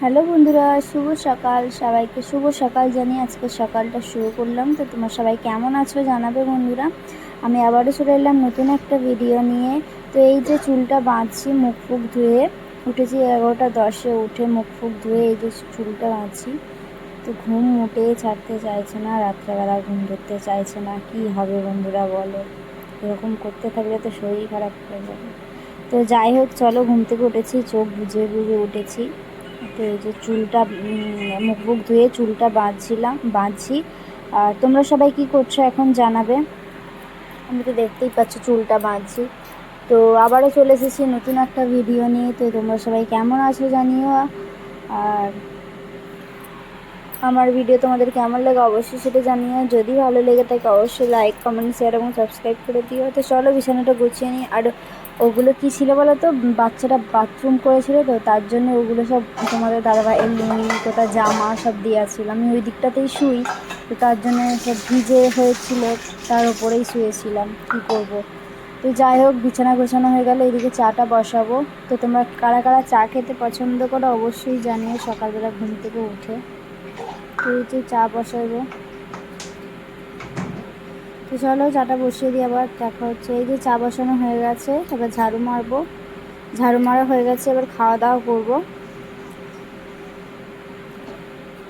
Hello বন্ধুরা, শুভ সকাল। সবাইকে শুভ সকাল জানিয়ে আজকে সকালটা শুরু করলাম। তো তোমার সবাই কেমন আছো জানাবে বন্ধুরা। আমি আবারও চলে এলাম নতুন একটা ভিডিও নিয়ে। তো এই যে চুলটা বাঁধছি মুখ ফুক ধুয়ে, উঠেছি এগারোটা দশে উঠে মুখ ফুক ধুয়ে এই যে চুলটা বাঁধছি। তো ঘুম উঠে ছাড়তে চাইছে না, রাত্রেবেলা ঘুম ধরতে চাইছে না। কি হবে বন্ধুরা বলো? এরকম করতে থাকলে তো শরীর খারাপ হয়ে যাবে। তো যাই হোক, চলো ঘুম থেকে উঠেছি, চোখ বুঝে বুঝে উঠেছি। তো এই যে চুলটা মুখ বুক ধুয়ে চুলটা বাঁধছিলাম, বাঁধছি। আর তোমরা সবাই কি করছ এখন জানাবে। আমি তো দেখতেই পাচ্ছি চুলটা বাঁধছি। তো আবারও চলে এসেছি নতুন একটা ভিডিও নিয়ে। তো তোমরা সবাই কেমন আছো জানিও। আর আমার ভিডিও তোমাদের কেমন লাগে অবশ্যই সেটা জানিও। যদি ভালো লেগে থাকে অবশ্যই লাইক কমেন্ট শেয়ার এবং সাবস্ক্রাইব করে দিও। তো চলো বিছানাটা গুছিয়ে নিই। আর ওগুলো কী ছিল বলো তো বাচ্চাটা বাথরুম করেছিল তো, তার জন্য ওগুলো সব তোমাদের দাদাভাই লুঙ্গি কোথায় জামা সব দিয়েছিল। আমি ওই দিকটাতেই শুই, তো তার জন্য সব ভিজে হয়েছিল, তার উপরেই শুয়েছিলাম। কী করব। তো যাই হোক, বিছানা গোছানো হয়ে গেলে, এদিকে চাটা বসাবো। তো তোমরা কারা কারা চা খেতে পছন্দ করো অবশ্যই জানিও, সকালবেলা ঘুম থেকে উঠে। তো চা বসাবো। তো চলো, চাটা বসিয়ে দিয়ে আবার। দেখা হচ্ছে। এই যে চা বসানো হয়ে গেছে, এবার ঝাড়ু মারবো। ঝাড়ু মারা হয়ে গেছে, এবার খাওয়া দাওয়া করব।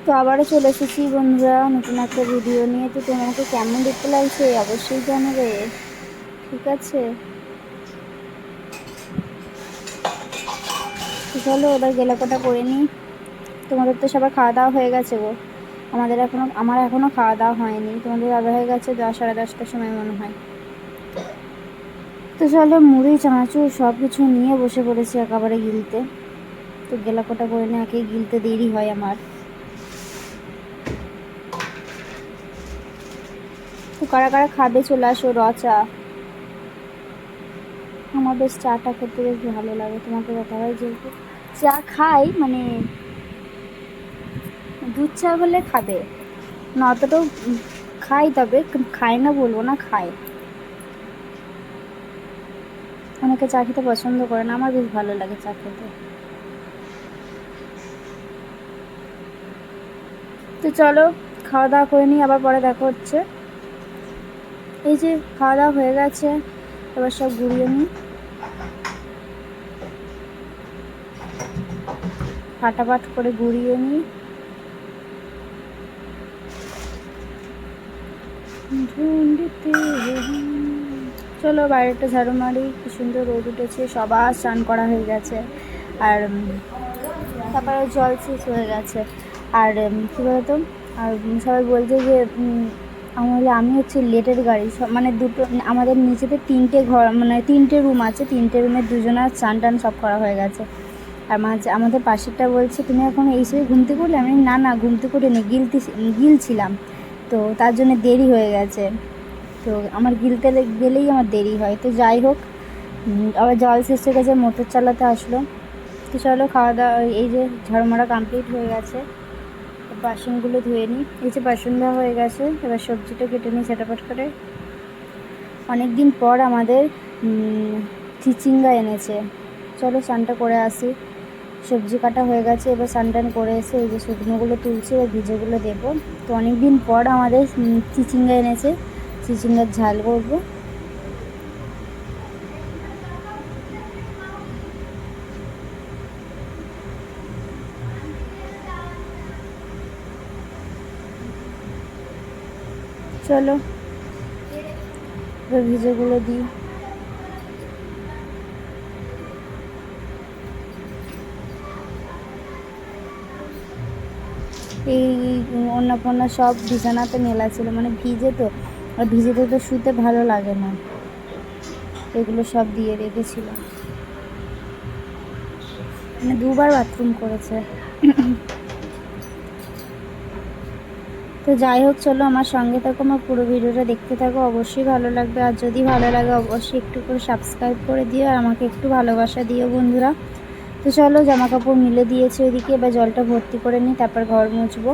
তো আবারও চলে এসেছি বন্ধুরা, নতুন একটা ভিডিও নিয়ে। তো তোমাকে কেমন দেখতে লাগছে অবশ্যই জানাবে। ঠিক আছে? চলো, এবার গেলাকোটা করে নিই। তোমাদের তো সবার খাওয়া দাওয়া হয়ে গেছে গো। আমাদের এখনও আমার এখনও খাওয়া দাওয়া হয়নি। তোমাদের দাদা হয়ে গেছে দশ, সাড়ে দশটার সময় মনে হয়। তো চলো, মুড়ি, চানাচুর সব কিছু নিয়ে বসে পড়েছি একেবারে গিলতে। তো গেলাকোটা করে নিয়ে একেই গিলতে দেরি হয় আমার। তো কারা কারা খাবে, চলে আসো, র চা। আমার বেশ চাটা খেতে বেশ ভালো লাগে, তোমাকে কথা হয় যেহেতু। চা খাই মানে দুধ চা হলে খাবে। না অতটাও খাই তবে খায় না বলব না, খাই। অনেকে চা খেতে পছন্দ করে না, আমার বেশ ভালো লাগে চা খেতে। তো চলো খাওয়া দাওয়া করে নিই, আবার পরে দেখা হচ্ছে। এই যে খাওয়া দাওয়া হয়ে গেছে, এবার সব ঘুরিয়ে নিই। ফাটাফাট করে ঘুরিয়ে নিই। চলো বাইরেটা ঝাড়ু মারি, কি সুন্দর রোদ উঠেছে, সবার স্নান করা হয়ে গেছে। আর তারপরে জল শেষ হয়ে গেছে। আর কী বলতো, আর সবাই বলছে যে আমার আমি হচ্ছে লেটের গাড়ি। মানে দুটো, আমাদের নিচেতে তিনটে ঘর মানে তিনটে রুম আছে, তিনটে রুমে দুজনের স্নান টান সব করা হয়ে গেছে। আর মাঝে, আমাদের পাশেরটা বলছে, তুমি এখন এই সময় ঘুমতে করলে আমি না না, ঘুমতে করিনি গিলতে, গিলছিলাম। তো তার জন্য দেরি হয়ে গেছে। তো আমার গিলতে গেলেই আমার দেরি হয়। তো যাই হোক আবার জল শেষ হয়ে গেছে, মোটর চালাতে আসলো। তো চলো খাওয়া দাওয়া এই যে ঝাড়ু কমপ্লিট হয়ে গেছে। বাসনগুলো ধুয়ে নিই। এই যে বাসন দেওয়া হয়ে গেছে, এবার সবজিটা কেটে নিই ঝাটাপাট করে। অনেক দিন পর আমাদের চিচিঙ্গা এনেছে। চলো স্নানটা করে আসি। সবজি কাটা হয়ে গেছে, এবার স্নান টান করে এসে এই যে শুকনোগুলো তুলছি, এবার ভিজেগুলো দেবো। তো অনেক দিন পর আমাদের চিচিঙ্গা এনেছে, চিচিঙ্গার ঝাল করব। চলো ভিজেগুলো দিই। এই অন্নপূর্ণা সব বিছানাতে মেলা ছিল মানে ভিজে তো। আর ভিজেতে তো শুতে ভালো লাগে না। এগুলো সব দিয়ে রেখেছিল। মানে দুবার বাথরুম করেছে। তো যাই হোক, চলো আমার সঙ্গে থাকো, আমার পুরো ভিডিওটা দেখতে থাকো। অবশ্যই ভালো লাগবে। আর যদি ভালো লাগে, অবশ্যই একটু করে সাবস্ক্রাইব করে দিও। আর আমাকে একটু ভালোবাসা দিও, বন্ধুরা। তো চলো জামা কাপড় মিলে দিয়েছে ওইদিকে, এবার জলটা ভর্তি করে নিই, তারপর ঘর মুছবো।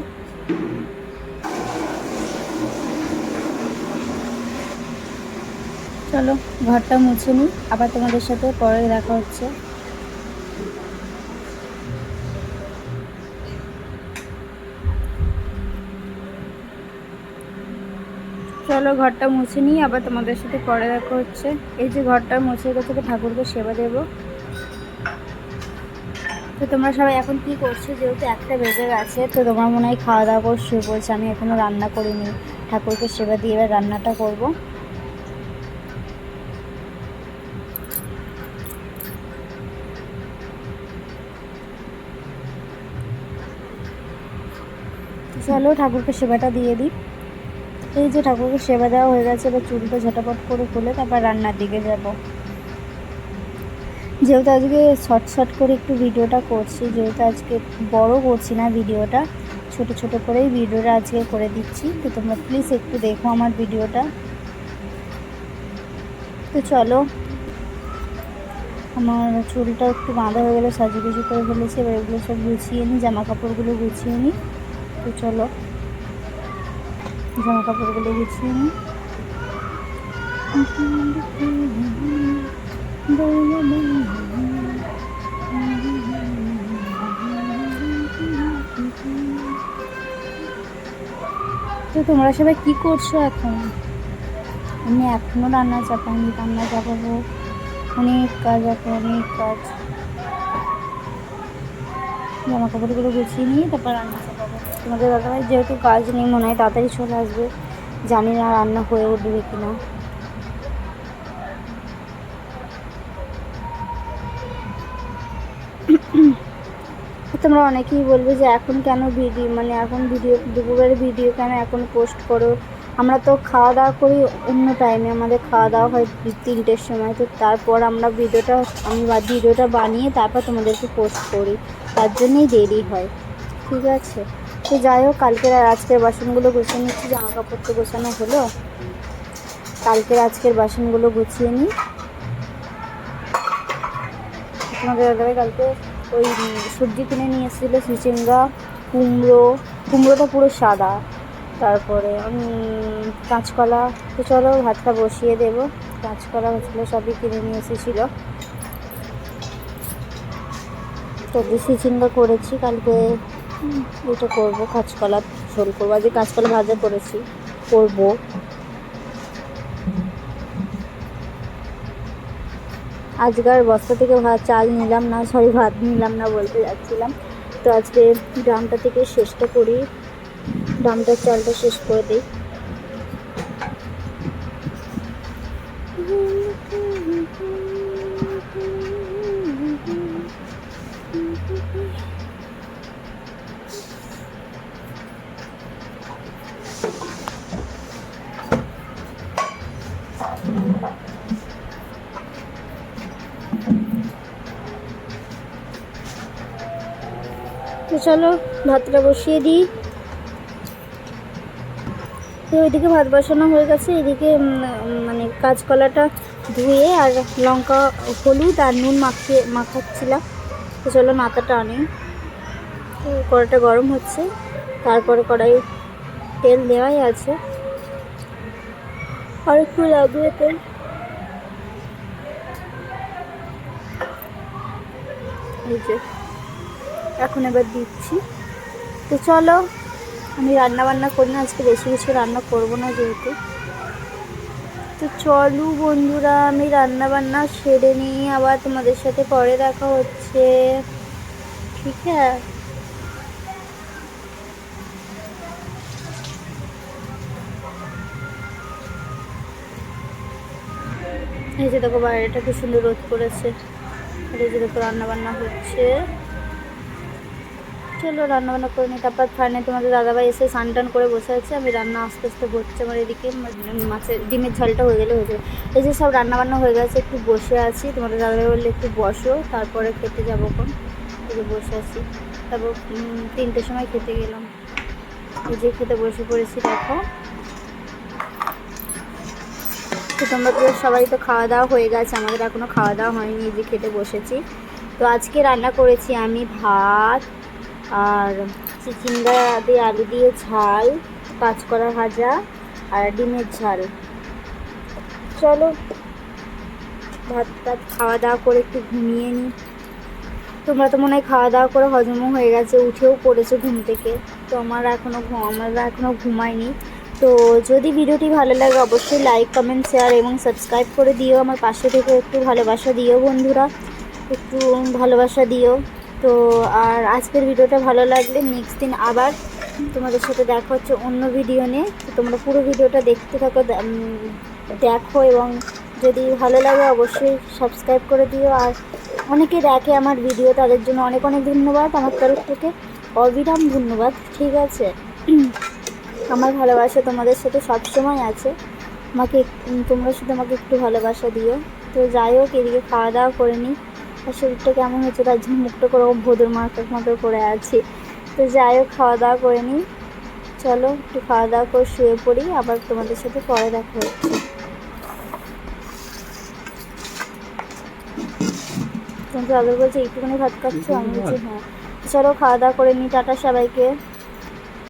চলো, ঘরটা মুছে নিই, আবার তোমাদের সাথে পরে দেখা হচ্ছে। চলো, ঘরটা মুছে নিই, আবার তোমাদের সাথে পরে দেখা হচ্ছে। এই যে ঘরটা মুছে গেছে ঠাকুরকে সেবা দেবো। তো তোমরা সবাই এখন কি করছ? যেহেতু একটা বেজে গেছে, তো তোমার মনে হয় খাওয়া দাওয়া করে, শুয়ে পড়ছে। আমি এখনও রান্না করিনি। ঠাকুরকে সেবা দিয়ে এবার রান্নাটা করব। চলো ঠাকুরকে সেবাটা দিয়ে দিই। এই যে ঠাকুরকে সেবা দেওয়া হয়ে গেছে, এবার চুলটা ঝটাপট করে খুলে তারপর রান্নার দিকে যাব। যেহেতু আজকে শর্ট শর্ট করে একটু ভিডিওটা করছি, যেহেতু আজকে বড় করছি না ভিডিওটা, ছোট ছোট করেই ভিডিওটা আজকে করে দিচ্ছি। তো তোমরা প্লিজ একটু দেখো আমার ভিডিওটা। তো চলো, আমার চুলটা একটু বাঁধা হয়ে গেলে, সাজুগুজু করে ফেলেছি, এবার এগুলো সব গুছিয়ে নিই জামা কাপড়গুলো গুছিয়ে নিই। তো চলো জামা কাপড়গুলো গুছিয়ে নিই। তোমরা সবাই কি করছ এখন? আমি এখনও রান্না চাপাইনি, রান্না চাপাবো। অনেক কাজ আছে, অনেক কাজ। জামা কাপড়গুলো গুছিয়ে নিয়ে তারপর রান্না চাপাবো। তোমাদের দাদাভাই যেহেতু কাজ নেই, মনে হয় তাড়াতাড়ি চলে আসবে। জানি না রান্না হয়ে উঠবে কি তোমরা অনেকেই বলবে যে এখন কেন ভিডিও মানে এখন ভিডিও, দুপুরের ভিডিও কেন এখন পোস্ট করো? আমরা তো খাওয়া দাওয়া করি অন্য টাইমে আমাদের খাওয়া দাওয়া হয় তিনটের সময়। তো তারপর আমরা ভিডিওটা, আমি ভিডিওটা বানিয়ে তারপর তোমাদেরকে পোস্ট করি। তার জন্যই দেরি হয়। ঠিক আছে? তো যাই হোক, কালকের আর আজকের বাসনগুলো গুছিয়ে নিচ্ছি। জামা কাপড় তো গোছানো হলো। কালকের আজকের বাসনগুলো গুছিয়ে নিই। তোমাদের কালকে ওই সবজি কিনে নিয়ে এসেছিল চিচিঙ্গা কুমড়ো কুমড়োটা পুরো সাদা। তারপরে উম, কাঁচকলা তো চলো ভাতটা বসিয়ে দেবো। কাঁচকলা হচ্ছিল সবই কিনে নিয়ে এসেছিল। তো চিচিঙ্গা করেছি কালকে এটা করব কাঁচকলা ঝোল করব। আজকে কাঁচকলা ভাজা করেছি করব। আজকার বস্তা থেকে ভাত, চাল নিলাম না সরি ভাত নিলাম না বলতে যাচ্ছিলাম। তো আজকে ড্রামটা থেকে শেষটা করি। ড্রামটার চালটা শেষ করে দিই। চলো, ভাতটা বসিয়ে দিই। তো ওইদিকে ভাত বসানো হয়ে গেছে, এদিকে মানে কাঁচকলাটা ধুয়ে আর লঙ্কা, হলুদ আর নুন মাখিয়ে, মাখাচ্ছিলাম। তো চলো মাথাটা আনি। কড়াটা গরম হচ্ছে, তারপরে কড়াই তেল দেওয়াই আছে। আর একটু লাগবে তেল এই যে। এখন এবার দিচ্ছি। তো চলো, আমি রান্না বান্না করি না, আজকে বেশি কিছু রান্না করব না যেহেতু। তো চলো বন্ধুরা, আমি রান্না বান্না সেরে নিয়ে আবার তোমাদের সাথে পরে দেখা হচ্ছে। ঠিক আছে এই যে দেখো বাইরেটা কি সুন্দর রোদ করেছে। এই যে দেখো রান্না বান্না হচ্ছে। চলো রান্না বান্না করে নিই তারপর ফাইনে তোমাদের দাদাভাই এসে স্নান টান করে বসে আছে। আমি রান্না আস্তে আস্তে হচ্ছে আমার এদিকে। মাছের, ডিমের ঝালটা হয়ে গেলে হয়ে যাবে। এই যে সব রান্না বান্না হয়ে গেছে, একটু বসে আছি। তোমাদের দাদাভাই বললে, একটু বসো, তারপরে খেতে যাব কোন বসে আছি। তারপর তিনটের সময় খেতে গেলাম। এই যে খেতে বসে পড়েছি, দেখো। তো তোমরা তো সবাই তো খাওয়া দাওয়া হয়ে গেছে, আমাদের এখনও খাওয়া দাওয়া হয়নি যে খেতে বসেছি। তো আজকে রান্না করেছি আমি ভাত আর চিচিঙ্গা দিয়ে আলু দিয়ে ঝাল, কাঁচকলা ভাজা আর ডিমের ঝাল। চলো, ভাত টাত খাওয়া দাওয়া করে একটু ঘুমিয়ে নিই তোমরা তো মনে হয় খাওয়া দাওয়া করে হজমও হয়ে গেছে, উঠেও পড়েছো ঘুম থেকে। তো আমার এখনও আমরা এখনও ঘুমাইনি তো যদি ভিডিওটি ভালো লাগে, অবশ্যই লাইক, কমেন্ট, শেয়ার এবং সাবস্ক্রাইব করে দিও। আমার পাশে থেকে একটু ভালোবাসা দিও বন্ধুরা। একটু ভালোবাসা দিও। তো আর আজকের ভিডিওটা ভালো লাগলে নেক্সট দিন আবার তোমাদের সাথে দেখা হচ্ছে অন্য ভিডিও নিয়ে। তো তোমরা পুরো ভিডিওটা দেখতে থাকো দেখো এবং যদি ভালো লাগে অবশ্যই সাবস্ক্রাইব করে দিও। আর অনেকে দেখে আমার ভিডিও তাদের জন্য অনেক অনেক ধন্যবাদ। আমার তরফ থেকে অবিরাম ধন্যবাদ, ঠিক আছে? আমার ভালোবাসা তোমাদের সাথে সব সময় আছে। আমাকে তোমরা শুধু আমাকে একটু ভালোবাসা দিও। তো যাই হোক, এদিকে খাওয়া দাওয়া করে নিই আর শরীরটা কেমন হয়েছে তার জন্য মুখটা করে ভোদর মার্কের মতো করে আছি। তো যাই হোক খাওয়া দাওয়া করে নিই। চলো একটু খাওয়া দাওয়া করে শুয়ে পড়ি আবার তোমাদের সাথে পরে দেখা হচ্ছে। তোমাদের বলছে একটুখানি ভাত খাচ্ছো? আমি বলছি হ্যাঁ। চলো খাওয়া দাওয়া করে নিই। টাটা সবাইকে।